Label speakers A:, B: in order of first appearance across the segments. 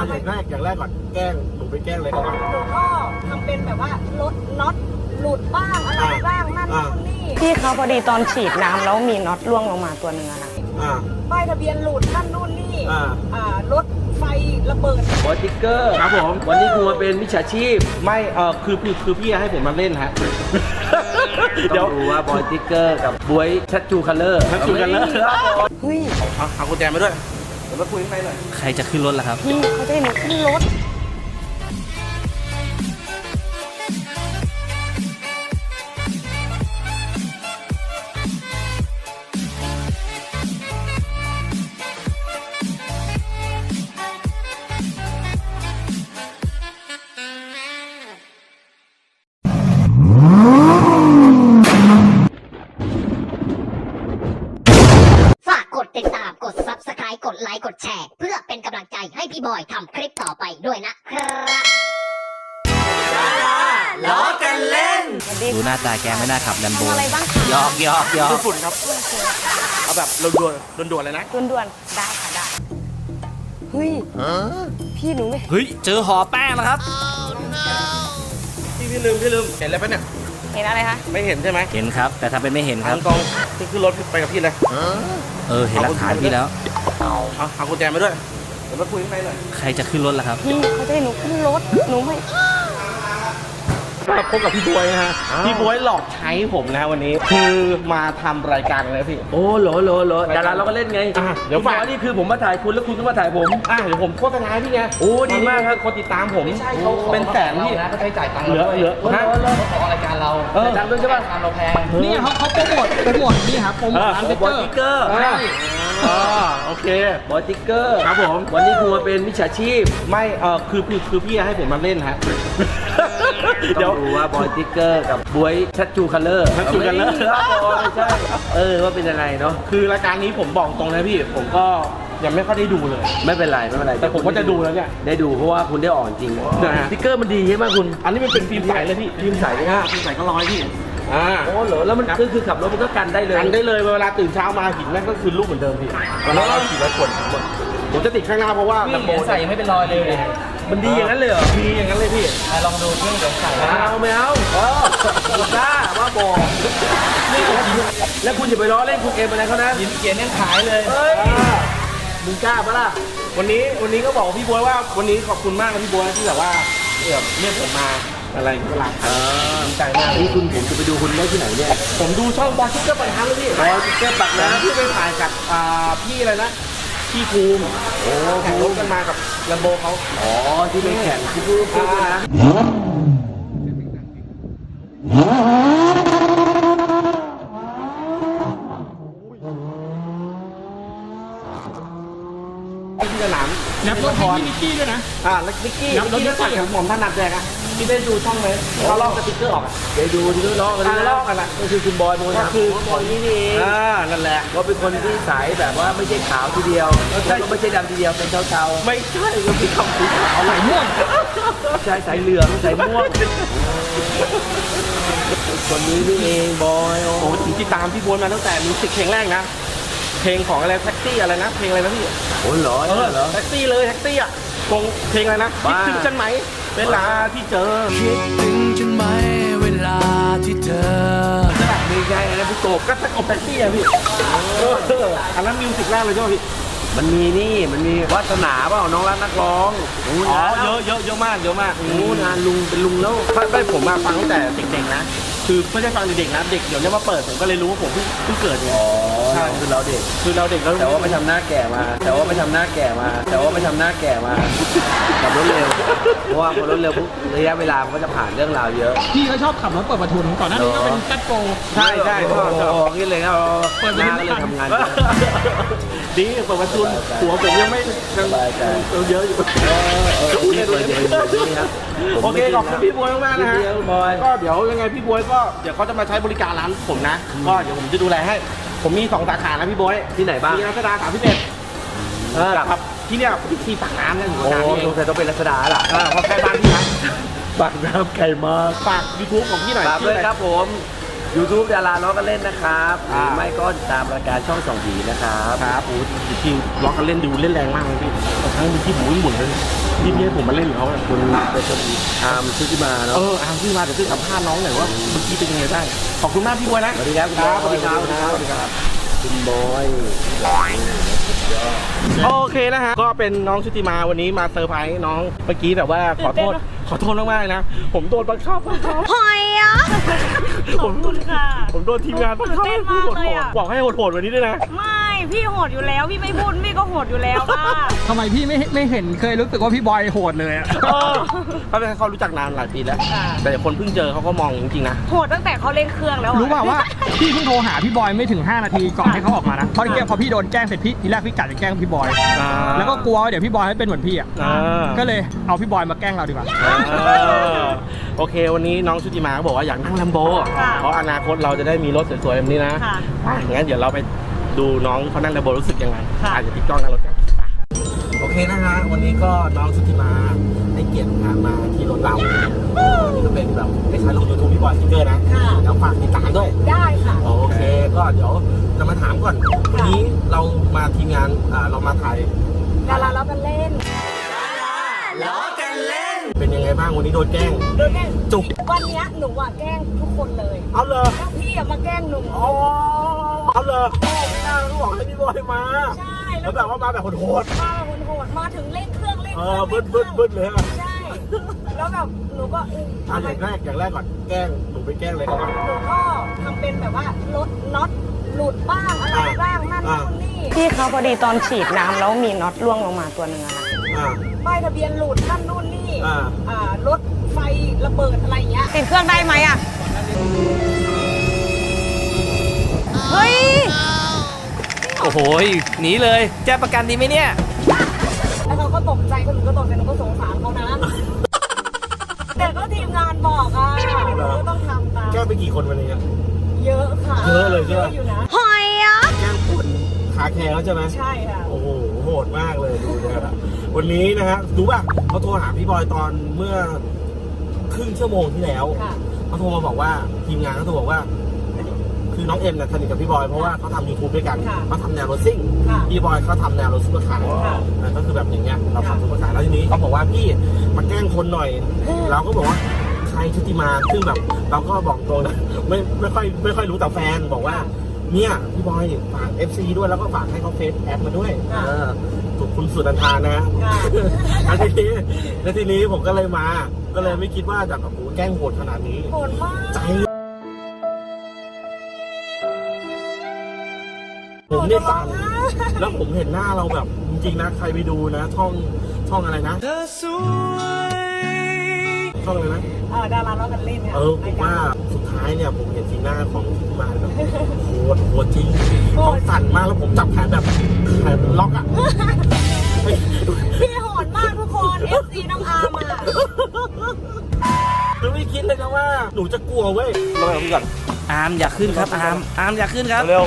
A: อันอย่างแรกอย่างแรกก่อนแกล้งหนูไปแกล้งเลยก่อน
B: หนูก็ทำเป็นแบบว่ารถน็อตหลุดบ้างอะไรบ้างนั่น
A: อ่า
B: นู่นนี่
C: พี่เขาพอดีตอนฉีดน้ำแล้วมีน็อตร่วงลงมาตัวหนึ่งอะค่ะ
A: อ่า
B: ป้ายทะเบียนหลุดนั่นนู่นนี่
A: อ่า
B: อ่ารถไฟระเบิด
D: บอยติ๊กเกอร์
A: ครับผม
D: วันนี้คุณมาเป็นมิจฉาชีพ
A: ไม่เออคือคือคือพี่ให้ผมมาเล่นฮะ เดี๋ยว
D: ต้องดูว่าบอยติ๊กเกอร์กับบวยชัดจูคัลเลอร์
A: ชัดจูคัลเลอร์
C: เฮ้ย
A: เอาเอากุญแจมาด้วย เดี๋ยวมาคุยข้างในหน่อย
D: ใครจะขึ้นรถล่ะครับ
C: พี่เขาจะให้หนูขึ้นรถ
E: ดแชร์ เพื่อเป็นกำลังใจให้พี่บอยทำคลิปต่อไปด้วยนะครับ
D: ล้อกันเล่น
C: ดู
D: หน้าตาแกไม่น่าขับแลมโบ
C: ทำอะไรบ้างคะ
D: ยอกยอกยอก
A: ฝุ่นครับ เอาแบบด่วนๆด่วนๆเลยนะ
C: ด่วนๆ ได้ค่ะได้ เฮ้ยพี่หนูไม่
D: เฮ้ย เจอห่อแป้งแล้วครับ
A: พี่พี่ลืมพี่ลืม เห็นอะไรปะเนี่ย
C: เห็นอะไรคะ
A: ไม่เห็นใช่ไหม
D: เห็นครับ แต่ถ้าเป็นไม่เห็นค
A: ทา
D: รับ
A: งตรงพี่ขึ้นรถไปกับพี่เลย
D: เออ เห็นหลักฐานพี่แล้ว
A: เอาเอากุญแจมาด้วย เดี๋ยวมาคุยข้างในหน่อย
D: ใครจะขึ้นรถล่ะครับ
C: พี่เขาจะให้หนูขึ้นรถ หนูไม่
A: มาพบกับพี่บวยนะฮะ พี่บวยหลอกใช้ผมนะวันนี้ คือมาทำรายการอะไรพี่
D: โอ้โหลโหลโหลดาราเราก็เล่นไง
A: อะเดี๋ยวฝาก
D: คุณบอกนี่คือผมมาถ่ายคุณแล้วคุณก็มาถ่ายผม
A: อะเดี๋ยวผมโฆษณาให้พี่ไง
D: โอ้ดีมากครับ
A: คนติดตามผมเป็นแสนพี่
F: เขาใช้จ่ายตังค์
A: เหลือเหลือฮะ
F: ของรายการเรา
A: เออ
D: ดังด้วยใช่ป่ะ
F: ตามเราแพง
A: นี่เขาเขาโปรโมทโปรโมทนี่ครับโปรโมทร้านเบ
D: บอย
A: เกอ
D: ติ๊ก
A: ร์
D: เกอร์
A: อ่า อ่าโอเค
D: บอยติ๊กเกอร์
A: ครับผม
D: วันนี้คุณมาเป็นมิจฉาชีพ
A: ไม่เออคือคือคือพี่ให้ผมมาเล่นฮะ เดี๋
D: ต้
A: ย
D: อ
A: ว
D: งดูว่าบอยติ๊กเกอร์กับบวยชัดจูคัลเลอร์
A: ชัดจูคัลเลอร์
D: ไม่ใช่เออว่าเป็นยังไงเนาะ
A: คือรายการนี้ผมบอกตรงนะพี่ ผมก็ยังไม่ค่อยได้ดูเลย
D: ไม่เป็นไรไม่เป็นไร
A: แต่ผมก็จะดูแล้วเนี่ย
D: ได้ดูเพราะว่าคุณได้อ่อนจริง
A: นะฮะ
D: สติ๊กเกอร์มันดีใช่ไหมคุณ
A: อันนี้มันเป็นฟิล์มใสเลยพี่
D: ฟิล์มใสเลย
A: อ่าฟิล์มใสก็ร้อยพี่ อ่า
D: โอ้เหรอแล้วมันคือคือขับรถมันก็กันได้เลย
A: กันได้เลยเวลาตื่นเช้ามาหินแม่งก็คือลูกเหมือนเดิมพี่วันนั้นเราขี่รถขนหมดผมจะติดข้างหน้าเพราะว่า
F: พี่
A: ลำโพ
F: เหรีย
A: ง
F: ญใส่ยังไม่เป็นรอยเลย
D: มันดีอย่างนั้นเลยเหรอ
A: ดีอย่างนั้นเลยพี่
F: อะลองดูเครื่องเหรียญใส่
D: ไม่
F: นะ
D: เอาไม่เอาเออคุณกล้าว่าบอกแล้วคุณอย่าไปล้อเล่นคุณเกมอะไรเขานะ
F: เหรียญเหรียญยังขายเลย
D: เฮ้ยมึงกล้าปะล่ะ
A: วันนี้วันนี้ก็บอกพี่บวยว่าวันนี้ขอบคุณมากนะพี่บวยที่แบบว่าเอ่อเรียกผมมา อะไรเวลา
D: เออ
A: ดีใจมาก
D: นี่คุณผมจะไปดูคุณได้ที่ไหนเนี่ย
A: ผมดูช่องบอลชิคเกอร์ปัญหาเลยพี่
D: บอยติ๊กเกอร์ปัก
A: นะ
D: น้ำ
A: พี่ไปถ่ายกับอ่าพี่อะไรนะ พี่ภูมิโอ้แข่งรถกันมากับลัมโบเขา
D: อ๋อ ที่ไปแข่งที่พูดพูดด้วยนะ
A: ที่สนามนับรถพรนิกกี้ด้วยนะ อ่าแล้วนิกกี้นับรถนิกกี้ของผมถนัดแดงอะ พี่ได้ดูช่องเลยที่เขาลอกสติ๊กเกอร์ออกอะ
D: ไปดูที่เขาล้อกัน
A: อ่า
D: นะ
A: ลอกกันอะ
D: ก็คือคุณบอยโม
A: ก็
D: นะ
A: คือบอยนี่นี่เองอ่านั่นแหละ
D: ก็เป็นคนที่สายแบบว่าไม่ใช่ขาวทีเดียว
A: ใช่
D: แล้วก็ไม่ใช่ดำทีเดียวเป็นเทา
A: ไม่ใช่ก็พี่คำสีขาวไหลม่วง
D: ๆใช่สายเหลืองสายม่วงคนนี้นี่เองบอยโอ้
A: โอ้จริงที่ตามพี่บวยมาตั้งแต่มิวสิกเพลงแรกนะ เพลงของอะไรแท็กซี่อะไรนะ เพลงอะไรนะพี่
D: โหเหรอ
A: เออ
D: เหรอ
A: แท็กซี่เลยแท็กซี่อะวงเพลงอะไรนะคิด
D: บ้า
A: ถึงฉันไหม เวลาที่เจอ
G: คิดถึงฉันไหมเวลาที่เธอ
A: นั่นแหละมีไงอะไรพี่โกบก็ตะกบแท็กซี่อะพี่เอออันนั้นมิวสิกแรกเลยใช่ไหมพี่
D: มันมีนี่มันมีวาสนาเปล่าน้องรักนักร้องโอ้
A: อ๋อ
D: นะ
A: เยอะเยอะเยอะมากเยอะมาก
D: โอ้นานลุงเป็นลุงแล้ว
A: ไม่ไม่ผมมาฟังตั้งแต่เด็กๆนะ คือไม่ได้ฟังเด็กๆนะเด็กเดี๋ยวนี้มาเปิดผมก็เลยรู้ว่าผมเพิ่งเพิ่งเกิดไง
D: อ๋อ
A: ใช่
D: คือเราเด็ก
A: คือเราเด็กแล้ว
D: แต่ว่าไม่ทำหน้าแก่มา แต่ว่าไม่ทำหน้าแก่มา แต่ว่าไม่ทำหน้าแก่มาขับรถเร็ว เพราะว่าพอรถเร็วปุ๊บระยะเวลามันก็จะผ่านเรื่องราวเยอะ
H: พี่เขาชอบขับรถเปิดประทุนก่อนหน้านี้ก็เป็นแซดโปร
A: ใช่ใช่ชอบชอบ
D: โโหคิดเลยครับ
H: เปิด
D: ห
H: ไป
D: น้า
H: ที่
D: ก็เลย
H: ทัน
D: ทำงานเยอะ
A: ดีเปิดประทุนหัวผมยังไม่ยัง
D: สบายใจ
A: เยอะอยู่
D: จะพูดเลยจะเป็นแบบนี้ครับผม
A: โอเค
D: ไม่
A: ขอบคุณพี่บวยมากๆนะฮะ
D: พี่บอย
A: ก็เดี๋ยวยังไงพี่บวยก็เดี๋ยวเขาจะมาใช้บริการร้านผมนะ ก็เดี๋ยวผมจะดูแลให้ ผมมีสองสาขานะพี่บวย
D: ที่ไหนบ้าง
A: มีรัชดาสามสิบเอ็ด
D: เออ
A: ครับที่เนี่ยที่ปากน้ำเนี่ยอยู่
D: โอ้
A: ปากน้ำนี่เอ
D: สง
A: ง
D: สัยต้องเป็นรัชดาล่ะ
A: เออเพราะใกล้บ้านพี่นะ
D: ปากน้ำไก่มาก
A: ฝากยูทูบของพี่หน่อย
D: ฝากด้วยครับผม YouTube ดาราล้อกันเล่นนะครับห
A: อ่า
D: รือไม่ก็ติดตามรายการช่องสองผีนะครับ
A: ครับโอ้จริงๆล็อกกันเล่นดูเล่นแรงมากเลยพี่บางครั้งบางที่ผมวิ่งหมุนเลยพี่พี่ให้ผมมาเล่นกับเขาเนี่ยคุณเป็นคนดี
D: อาร์มชุติมา
A: เอ
D: เนาะ
A: ออาพี่มาเดี๋ยวพี่สัมภาษณ์น้องหน่อยว่าเมื่อกี้เป็นยังไงบ้างขอบคุณมากพี่บวยนะ
D: สวัสดีครับคุณบอย
A: สวัสดีครับสวัสดีครับสวัสดีครับ
D: คุณบอย
A: โอเคนะฮะก็เป็นน้องชุติมาวันนี้มาเซอร์ไพรส์น้องเมื่อกี้แบบว่าขอโทษ ขอโทษมากๆเลยนะ ผมโดนบังคับบังคับ
B: หอยอะ
A: ผม
B: คุณค่ะ
A: ผมโดนทีมงานบังคับ
B: ตื่นเต้น
A: ให้พูด
B: มากเลยอะ
A: โหดๆบอกให้โหดๆวันนี้ด้วยนะ
B: ไม่ พี่โหดอยู่แล้ว พี่ไม่พูดพี่ก็โหดอยู่แล้วค่ะ
H: ทำไมพี่ไม่ไม่เห็นเคยรู้สึกว่าพี่บอยโหดเลยอะ
A: เออเขาเป็นเขารู้จักนานหลายปีแล้ว แต่คนเพิ่งเจอเขาก็มองจริงๆนะ
B: โหดตั้งแต่เขาเล่นเครื่องแล้วอะ
H: รู้เปล่าว่าพี่เพิ่งโทรหาพี่บอยไม่ถึง 5 นาทีก่อนให้เขาออกมานะเพราะเมื่อกี้พอพี่โดนแกล้งเสร็จพี่ทีแรกพี่กะจะแกล้งพี่บอย
A: อ่า
H: แล้วก็กลัวว่าเดี๋ยวพี่บอยให้เป็นเหมือนพี่อะ
A: อ่า
H: ก็เลยเอาพี่บอยมาแกล้งเราดีกว่า
A: เออโอเค วันนี้น้องชุติมาก็บอกว่าอยากนั่งแลมโบเพราะอนาคตเราจะได้มีรถสวยๆแบบนี้นะ
B: ค่ะ
A: อะงั้นเดี๋ยวเราไป ดูน้องเขานั่งแลมโบรู้สึกยังไง
B: ค่ะ
A: อาจจะติดกล้องนั่งรถกันไปโอเคนะฮะวันนี้ก็น้องชุติมาให้เกียรติงานมาที่รถเรานี่ก็เป็นแบบไม่ใช่ลงยูทูบพี่บอยสติ๊กเกอร์นะ
B: ค่ะ
A: เดี๋ยวฝากติดตามด้วย
B: ได้ค่ะ
A: โอเค ก็เดี๋ยวจะมาถามก่อนวันนี้เรามาทีมงานอ่าเรามาถ่าย
B: ดาราเรากันเล่น
A: เป็นยังไงบ้างวันนี้โดนแกล้ง
B: โดยแกล้ง
A: จุก
B: วันเนี้ยหนูอะแกล้งทุกคนเลย
A: เอาเลย
B: ถ้าพี่อะมาแกล้งหนู
A: อ๋อ เอาเลยพ่อไม่น่าต้องบอกให้พี่บอยมา
B: ใช่
A: แล้
B: แล้วว
A: แบบว่ามาแบบโหด
B: มาคนโหดมาถึงเล่นเครื่องเล่น
A: ๆเอ
B: เครื่
A: อบึ้ดบึ้ดบึ้ดเลยอะ
B: ใช่ แล้วแบบหนูก็เออ
A: อะ
B: ทำ
A: อ
B: ไม
A: ย่างแรกอย่างแรกก่อนแกล้งหนูไปแกล้งอะไรเขาบ้าง
B: หนูก็ทำเป็นแบบว่ารถน็อตหลุดบ้างอะไรบ้างนั่น
A: อ่า
B: นู่นนี่
C: พี่เขาพอดีตอนฉีดน้ำแล้วมีน็อตร่วงลงมาตัวหนึ่งอะค่ะ
A: อ่า
B: ป้ายทะเบียนหลุดนั่นนู่นนี่
A: อ่า
B: อ่ารถไฟระเบิดอะไรอย่างเงี้ย
C: ติดเครื่องได้ไหมอะเฮ้ย
F: โอ้โหหนีเลยแจ้งประกันดีไหมเนี่ย
B: แล้วเขาก็ตกใจคนอื่นก็ตกใจหนูก็สงสารเขานะ แต่ก็ทีมงานบอกอะหนูก็ต้องทำตาม
A: แกล้งไปกี่คนวันนี้อะ
B: เยอะค่ะ
A: เยอะเลยใช่ไหม
B: เยอะอยู่นะ
C: หอยอะ
A: แกล้งคนขาแคร์แล้วใช่ไหม
B: ใช่ค่ะ
A: โอ้โหโหดมากเลยดูนะครับวันนี้นะฮะรู้ป่ะเขาโทรหาพี่บอยตอนเมื่อครึ่งชั่วโมงที่แล้ว
B: ค่ะ
A: เขาโทรมาบอกว่าทีมงานเขาโทรบอกว่า คือน้องเอ็มเนี่ยสนิทกับพี่บอยเพราะว่าเขาทำยูทูบด้วยกัน
B: ค่ะ
A: เขาทำแนวรถซิ่ง
B: ค่ะ
A: พี่บอยเขาทำแนวรถซุปเปอร์คาร์
B: ค่ะ
A: อ่าก็คือแบบอย่างเงี้ยเรา
B: ค่ะ
A: ทำซุปเปอร์คาร์แล้วทีนี้เขาบอกว่าพี่มาแกล้งคนหน่อย
B: อืม
A: เราก็บอกว่าใครชุติมาซึ่งแบบเราก็บอกตรงนะไม่ไม่ค่อยไม่ค่อยรู้แต่แฟนบอกว่า เนี่ยพี่บอยฝาก FC ด้วยแล้วก็ฝากให้เขาเฟซแอดมาด้วย
B: ค่ะ
A: เออถูกคุณสุดันทานนะ
B: ค่ะ
A: แล้วทีนี้แล้วทีนี้ผมก็เลยมา ก็เลยไม่คิดว่าจะแบบโอ้โหแกล้งโหดขนาดนี้
B: โหดมาก
A: ใจ ผมเนี่ยสั่นแล้วผมเห็นหน้าเราแบบจริงๆนะ ใครไปดูนะช่องช่องอะไรนะช่องอะไรนะ
B: เออดาราเรากันเล่นเนี่ย
A: เออผมว่าสุดท้ายเนี่ยผมเห็นสีหน้าของที่มาแบบโหดโหดจริงต้องสั่นมากแล้วผมจับแขนแบบแขนล็อกอะ
B: พี่โหดมากทุกคน FC น้องอาร์มอะ
A: คือไม่คิดเลยนะว่าหนูจะกลัวเว้ยลองพี่ก่อน
F: อาร์มอย่าขึ้นครับอาร์มอาร์มอย่าขึ้นครับ
A: เร็ว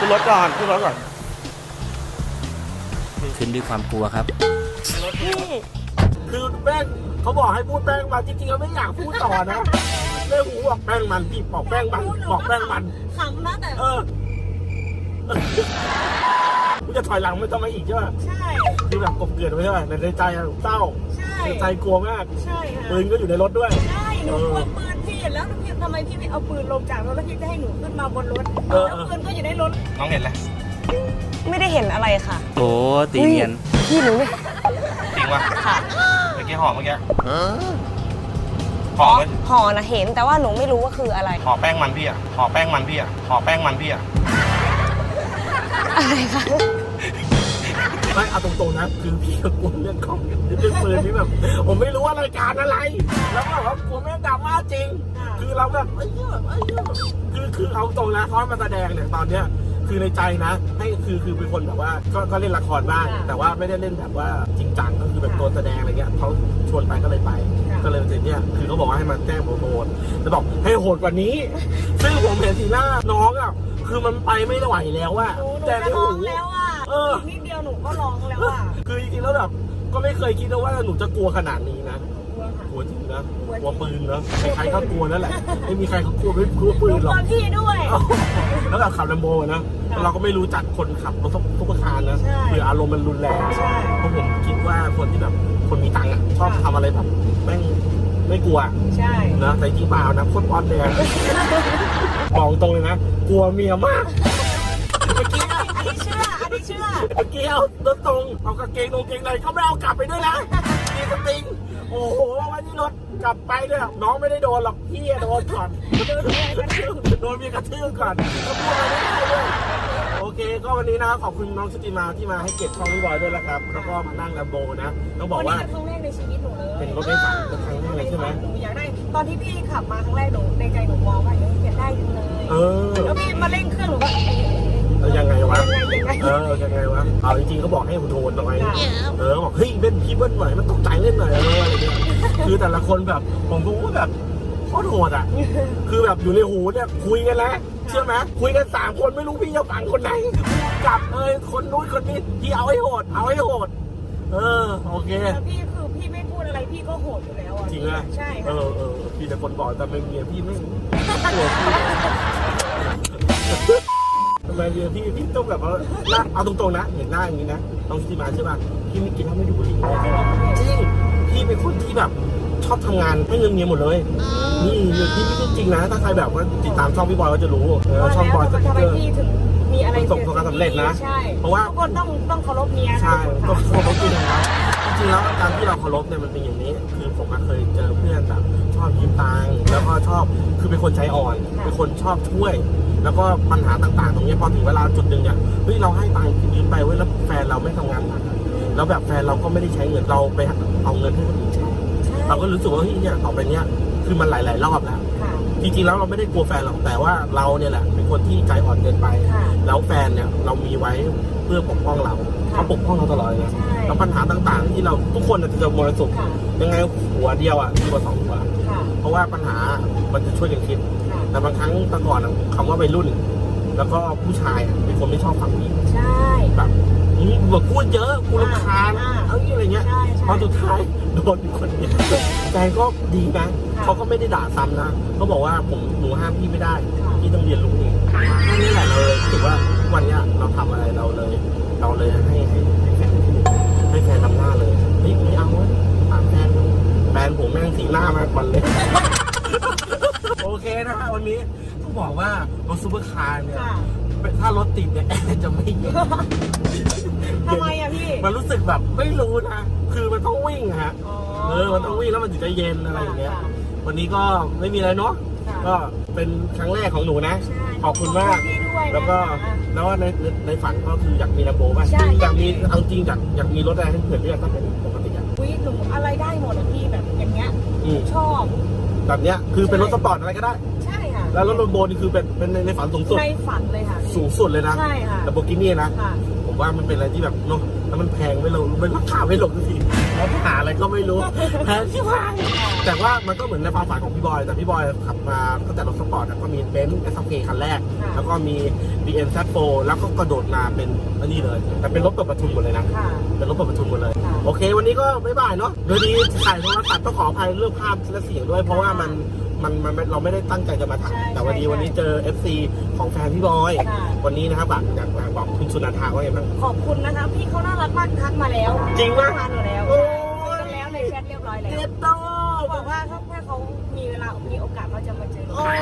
A: ขึ้นรถก่อนขึ้นรถก่อน
F: ขึ้นด้วยความกลัวครับ
A: คือแป้งเขาบอกให้พูดแป้งมันจริงๆเราไม่อยากพูดต่อนะแม่หูบอกแป้งมันพี่บอกแป้งมันบอกแป้งมัน
B: ขำนะแต่
A: เออกูจะถอยหลังไม่ต้องมาอีกใช่ไหม
B: ใช่
A: คือแบบกบเกลื่อนไว้ใช่ไหมแต่ในใจอะเศร้า
B: ใช่
A: ในใจกลัวมาก
B: ใช่ค่ะ
A: ปืนก็อยู่ในรถด้วย
B: ใช่หนูกลัวปืน พี่แล้วพี่ทำไมพี่ไม่เอาปืนลงจากรถแล้วพี่จะให้หนูขึ้นมาบนรถ
A: เออ
B: แล้วปืนก็อยู่ในรถ
A: น้องเห็นแล้ว
C: ไม่ได้เห็นอะไรค่ะ
F: โอ้ตีเนียน
C: พี่หนูไม่
A: จริงวะเมื่อกี้หอมเมื่อกี้ห
C: อ๋
A: อ
C: อ
A: มไหม
C: ห่อนะเห็นแต่ว่าหนูไม่รู้ว่าคืออะไร
A: หอแป้งมันพี่อะหอแป้งมันพี่อะหอแป้งมันพี่อะ
C: อะไรคะ
A: ไม่เอาตรงๆนะคือพี่ก็กลัวเรื่องของเรื่องปืนนี่แบบผมไม่รู้ว่ารายการอะไร แล้วก็แบบว่ากลัวแม่งดราม่าจริง คือเราแบบเอ้ยแบบเอ้ยแบบคือคือเอาตรงนะเขามาแสดงเนี่ยตอนเนี้ยคือในใจนะให้คือคือเป็นคนแบบว่าก็ก็เล่นละครบ้างแต่ว่าไม่ได้เล่นแบบว่าจริงจังก็คือแบบตัวแสดงอะไรเงี้ยเขาชวนไปก็เลยไป ก็เลยเป็นเนี่ยคือเขาบอกว่าให้มาแจ้งโหดๆจะบอกให้โหดกว่านี้ ซึ่งผมเห็นสีหน้าน้องอะคือมันไปไม่ไหวแล้วอะ
B: หนูหนู
A: แต่
B: จะ
A: ใน
B: ร้อ
A: หู
B: งแล้วอะ
A: เออ
B: กนิดเดียวหนูก็ร้องแล้วอะ
A: คือจริงๆแล้วแบบก็ไม่เคยคิดนะว่าหนูจะกลัวขนาดนี้นะ
B: กลัวค่ะ
A: กลัวจริงนะ
B: กลัวจริง
A: กลัวปืนนะใครๆก็กลัวนั่นแหละ ไม่มีใครเขากลัวไม่กลัวปื
B: หนู
A: น
B: ก
A: หร
B: ลั
A: อ
B: ว
A: ก
B: พี่ด้วย
A: แล้วแบบขับแลมโบนะ
B: ค่ะ
A: เราก็ไม่รู้จักคนขับรถทุกทุกคารนะ
B: ใช่
A: เผื่ออารมณ์มันรุนแรง
B: ใช่
A: เพราะผมคิดว่าคนที่แบบคนมีอบทำอะไรแบบแม่งไม่กลัว
B: ใช่
A: นะแต่จริงเปล่านะโคตรป้อนแดง บอกตรงเลยนะ กลัวเมียมาก
B: เชื่อ
A: เมื่อกี้เอาตัวตรงเอากางเกงนงเกงในเขาไม่เอากลับไปด้วยนะมีสติงโอ้โหวันนี้รถกลับไปเนี่ยน้องไม่ได้โดนหรอกพี่อะโดนก่อนโดนเมียกระทืบก่อนแล้วพูดอะไรไม่ได้เลยโอเค ก็วันนี้นะขอบคุณน้องสติมาที่มาให้เกียรติช่องพี่บอยด้วยนะครับ แล้วก็มานั่งลมโบนะต้องบอก
B: วัน
A: ว่า
B: นี้เป็นครั้งแรกในชีวิตหนูเลย
A: เป็นรถไฟฟ้าเป็นครั้งแรกเลยใช่ไหม
B: หนูอยากได้ตอนที่พี่ขับมาครั้งแรกหนูในใจหนูมองว่าเอ๊ะอยากได้จังเลย
A: เออ
B: แล้วพี่มาเร่งเครื่องหนูก็ เอ๊ะ
A: เออยังไงวะ
B: ยังไงยังไง
A: เออยังไงวะ เอาจริงๆเขาบอกให้ผมโทนหน่อย
B: ค่ะ
A: เออบอกเฮ้ยเล่นพี่เบิ้ลหน่อยมันตกใจเล่นหน่อยเอออะไรเงี้ยคือแต่ละคนแบบผมก็ว่าแบบโคตรโหดอะ คือแบบอยู่ในหูเนี่ยคุยกันแล้วเชื่อไหมคุยกันสามคนไม่รู้พี่จะฟังคนไหนกลับเอ้ยคนนู้นคนนี้พี่เอาให้โหด เอาให้โหด เออโอเค
B: แล้วพี่คือพี่ไม่พูดอะไรพี่ก็โหดอยู่แล้วอะ
A: จริงไหม
B: ใช่
A: เอ
B: ค่ะ
A: อเออพี่แต่คนบอกแต่ไม่เมียพี่ไม่กลัว พี่ทำไมเมียพี่พี่ต้องแบบว่าหน้าเอาตรงๆนะเห็นหน้าอย่างนี้นะน้องสติมาใช่ป่ะพี่ไม่กินเหล้าไม่ดูบุหรี่เลยจริงพี่เป็นคนที่แบบชอบทำงานให้เงินเมียหมดเลย นี่พี่พี่จริงนะ ถ้าใครแบบว่าติดตามช่องพี่บอยก็จะรู้เออช่องบอยส
B: ทำ
A: ติ๊ก
B: ไม
A: เกอร์
B: พี่ถึงมีอะไร
A: ประสบความสำเร็จนะ
B: ใช่
A: เพราะว่า
B: ทุกคนต้องต้องเคารพเมียนะ
A: ใช่
B: ทุ
A: ก็
B: กคน
A: เคารพ
B: ค่ะ
A: จริงครับจริงๆแล้วการที่เราเคารพเนี่ยมันเป็นอย่างนี้ คือผมอะเคยเจอเพื่อนแบบชอบยืมตังค์แล้วก็ชอบคือเป็นคนใจอ่อนเป็นคนชอบช่วย แล้วก็ปัญหาต่างๆ ตรงนี้พอถึงเวลาจุดหนึ่งเนี่ยเฮ้ยเราให้ตังค์ยืมไปเว้ยแล้วแฟนเราไม่ทำงานหนักอะแล้วแบบแฟนเราก็ไม่ได้ใช้เงินเราไปเอาเงินให้คนอื่นใช้เราก็รู้สึกว่าเฮ้ยเนี่ยต่อไปเนี้ยคือมันหลาย ๆ รอบแล้ว
B: ค่ะ
A: จริงๆแล้วเราไม่ได้กลัวแฟนหรอกแต่ว่าเราเนี่ยแหละเป็นคนที่ใจอ่อนเกินไป
B: ค่ะ
A: แล้วแฟนเนี่ยเรามีไว้เพื่อปกป้องเราเขาปกป้องเราตลอดเลยนะ
B: ใช่
A: แล้วปัญหาต่างๆ ที่เราทุกคนจะเจอมรสุม
B: ค่ะ
A: ยังไงหัวเดียวอะดีกว่าสองหัว
B: ค่ะ
A: เพราะว่าปัญหามันจะช่วยกันคิด
B: ค่ะ
A: แต่บางครั้งแต่ก่อนอะคำว่าวัยรุ่น แล้วก็ผู้ชายอะเป็นคนไม่ชอบฟังผู้หญิง
B: ใช่
A: แบบอืมแบบพูดเยอะกูรำคาญ
B: อ่า
A: เอางี้อะไรเงี้ย
B: ใช่ใช่
A: พอสุดท้ายโดนอยู่คนเดียวแฟนก็ดีนะ
B: ค่ะ
A: เขาก็ไม่ได้ด่าซ้ำนะเขาบอกว่าผมหนูห้ามพี่ไม่ได้
B: ค่ะ
A: พี่ต้องเรียนรู้เองแค่นี้แหละเราเลยรู้สึกว่าวันเนี้ยเราทำอะไรเราเลย เราเลยให้ให้ให้แฟนที่หนึ่งให้แฟนนำหน้าเลยเฮ้ยไม่เอาเว้ยถามแฟนดูแฟนผมแม่งสีหน้ามาก่อนเลยโอเคนะฮะ วันนี้ต้องบอกว่ารถซูเปอร์คาร์เนี่ย
B: ค่ะ
A: ถ้ารถติดเนี่ยแอร์จะไม่เย็น
B: ทำไมอะพี่
A: มันรู้สึกแบบไม่รู้นะ คือมันต้องวิ่งฮะ
B: อ๋อ
A: เออ มันต้องวิ่งแล้วมันถึงจะเย็นอะไรอย่างเงี้ย
B: ค่ะ
A: วันนี้ก็ไม่มีอะไรเนาะ
B: ค่ะ
A: ก็เป็นครั้งแรกของหนูนะ
B: ใช่
A: ขอบคุณมาก
B: ขอบคุณพี่ด้วยนะคะ
A: แล้วก็แล้วว่าในในในฝันก็คืออยากมีลำโบป่ะ
B: ใช่
A: อยากมีเอาจริงอยากอยากมีรถอะไรให้เพื่อนด้วยถ้าเป็นปกติอะ
B: อุ๊ยหนูอะไรได้หมดอะพี่แบบอย่างเงี้ย
A: อืม
B: ชอบ
A: แบบเนี้ยคือเป็นรถสปอร์ตอะไรก็ได้
B: ใช่ค่ะ
A: แล้วรถลำโบนี่คือเป็นเป็นในในฝันสูงสุด
B: ในฝันเลยค่ะ
A: สูงสุดเลยนะ
B: ใช่ค่ะ
A: แต่โบกินี่นะ
B: ค่ะ
A: ผมว่ามันเป็นอะไรที่แบบเนาะแล้วมันแพงไม่ลงมันราคาไม่ลงสักทีแล้วหาอะไรก็ไม่รู้แพงที่ว่ายแต่ว่ามันก็เหมือนในความฝันของพี่บอย แต่พี่บอยขับมาตั้งแต่รถสปอร์ตอะก็มีเบนซ์เอสเคคันแรก
B: ค่ะ
A: แล้วก็มี BM Z4 แล้วก็กระโดดมาเป็นอันนี้เลย แต่เป็นรถเปิดประทุนหมดเลยนะ
B: ค่ะ
A: เป็นรถเปิดประทุนหมดเลย
B: ค่ะ
A: โอเค วันนี้ก็บ๊ายบายเนาะโดยดีถ่ายโทรศัพท์ต้องขออภัยเรื่องภาพและเสียงด้วย เพราะว่ามัน มันมันมันเราไม่ได้ตั้งใจจะมาถ่าย
B: ใช่
A: แต่วันนี้
B: ใช่
A: วันนี้เจอ FC ของแฟนพี่บอย
B: ค่ะ
A: วันนี้นะครับอยากอยากอยากบอกคุณสุนันทาว่าไงบ้าง
B: ขอบคุณนะคะพี่เขาน่ารักมากทักมาแล้ว
A: จริงปะ
B: ทักมาหนูแล้ว
A: โอ้ย
B: คุยกันแล้วในแชทเรียบร้อยแล้ว
A: เด็ดโต
B: เขาบอกว่าถ้าถ้าเขามีเวลามีโอกาสเขาจะมาเจอ
A: โอ้ย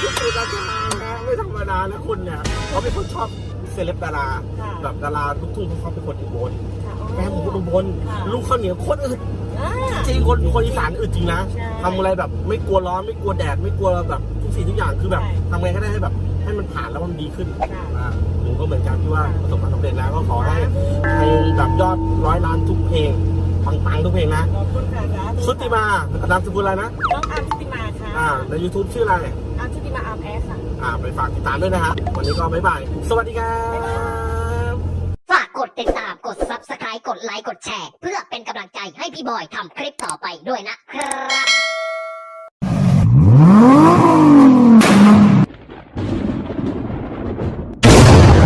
A: คุณสุนันทานะไม่ธรรมดานะคุณเนี่ยเขาเป็นคนชอบเซเลบดารา
B: ค่ะ
A: แบบดาราลูกทุ่งเขาเป็นคนอุบล
B: ค่ะ
A: แฟนผมคนอุบล
B: ค่ะ
A: ลูกข้าวเหนียวโคตรอึด
B: อ่า
A: จริงคนคนอีสานอึดจริงนะ
B: ใช่
A: ทำอะไรแบบไม่กลัวร้อนไม่กลัวแดดไม่กลัวแบบทุกสิ่งทุกอย่างคือแบบ
B: ใช่
A: ทำไงก็ได้ให้แบบ ให้มันผ่านแล้วมันดีขึ้น
B: ค่ะ
A: อ่าหนูก็เหมือนกันที่ว่าประสบความสำเร็จแล้วก็ขอให้เพลงแบบยอดร้อยล้านทุกเพลงปังๆทุกเพลงนะ
B: ขอบคุณค่ะสาธุ
A: ชุติมานามสกุลอะไรนะ
B: น้องอาร์มชุติมาค่ะ
A: อ่าใน YouTube ชื่ออะไร
B: อาร์มชุติมาอาร์มแอสค่ะ
A: อ่าไปฝากติดตามด้วยนะฮะวันนี้ก็บ๊ายบาย สวัสดีครับ
E: ฝากกดติดตามกด subscribe กดไลค์กดแชร์ เพื่อเป็นกำลังใจให้พี่บอยทำคลิปต่อไปด้วยนะครับ